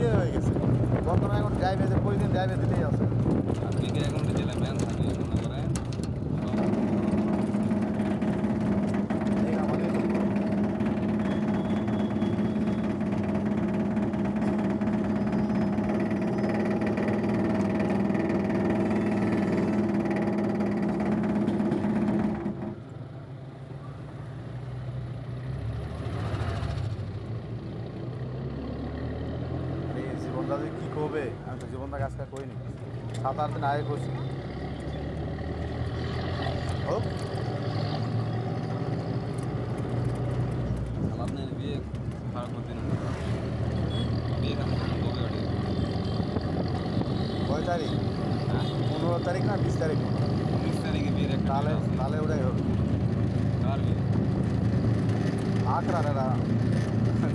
বিয়ে হয়ে গেছে বর্তমানে এখন ড্রাইভে প্রতিদিন ড্রাইভে দিতেই আছে আপনি কি এখন জেলা ম্যান আরে জীবনটা যে কী করবে আমি তো জীবনটা কাজটা করিনি সাত আট দিন আগে করছি ও আপনার বিয়ে খারাপ করতেন বিয়ে কেমন কবে ওঠে কয় তারিখ হ্যাঁ পনেরো তারিখ না বিশ তারিখ উনিশ তারিখে বিয়ের একটা তাহলে বিয়ে আছে। তাহলে ওটাই হবে কার বিয়ে আখড়া দাদা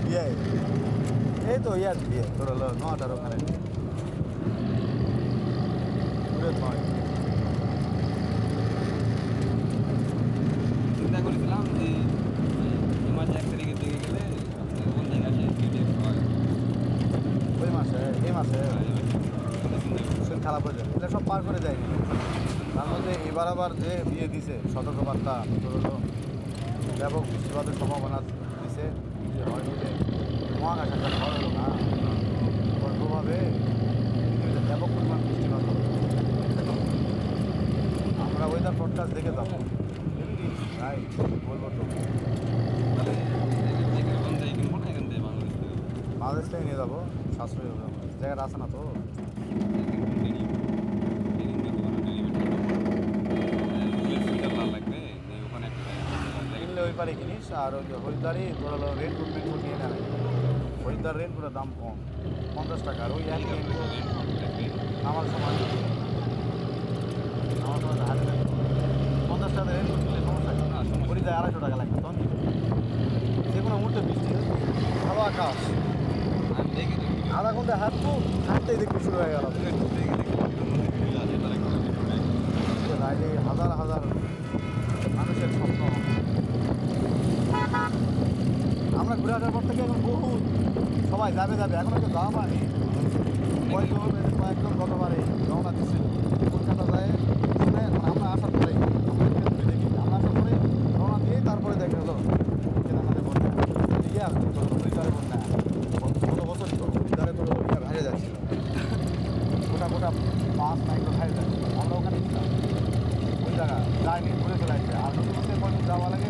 বিয়ে এই তো ইয়ার বিয়ে তোর হলো নটার ওখানে চিন্তা করেছিলাম যে এই মাসে এক তারিখের দিকে গেলে আসে পিডিএফ হয় ওই মাসে এই মাসে হ্যাঁ, খারাপ হয়ে যাবে এটা সব পার করে যায়নি তার মধ্যে এবার আবার যে বিয়ে দিছে সতর্কবার্তা তোর হলো ব্যাপক বৃষ্টিপাতের সম্ভাবনা দিছে যে হয়তো যে মহাকাশ একটা ঝড় হলো না ওর প্রভাবে পৃথিবীতে ব্যাপক পরিমাণ বৃষ্টিপাত হবে আমরা ওয়েদার ফোরকাস্ট দেখে যাব তাই বলব তো বাংলাদেশ থেকে নিয়ে যাব সাশ্রয়ী হবে জায়গাটা আছে না তো ওই পারে কিনিস আর ওই যে হরিদ্বারই তোর হলো রেনকোট মেনকোট নিয়ে নেয় হরিদ্বার রেনকোটের দাম কম। পঞ্চাশ টাকা। আর ওই এক আমার সময় আমার সময় হাতে রেনকোট পঞ্চাশ টাকা রেনকোট কিনলে সমস্যা না, সমস্যা আড়াইশো টাকা লাগবে তখন যে কোনো মুহূর্তে বৃষ্টি ভালো আকাশ। আধা ঘণ্টা হাঁটবো হাঁটতেই দেখতে শুরু হয়ে গেল। রাইডে হাজার হাজার মানুষের স্বপ্ন। আমরা ঘুরে আসার পর থেকে এখন বহু সবাই যাবে যাবে। এখন হয়তো যাওয়া পারি কয়েকজন কয়েকজন গতবারে রওনা দিচ্ছে। কলকাতা যায়। শুনে আমরা আসার পরে এখানে দেখি। আমরা আসার পরে রওনা দিয়ে তারপরে দেখা গেলো এখানে আমাদের গত বছর তো হরিদ্বারে তো যাচ্ছিল। গোটা গোটা মাছ মাইক্রো ভাইরে যাচ্ছে আমরা ওখানে ওই জায়গা। যায়নি, ঘুরে চলে আসছে। আর নতুন যাওয়া লাগে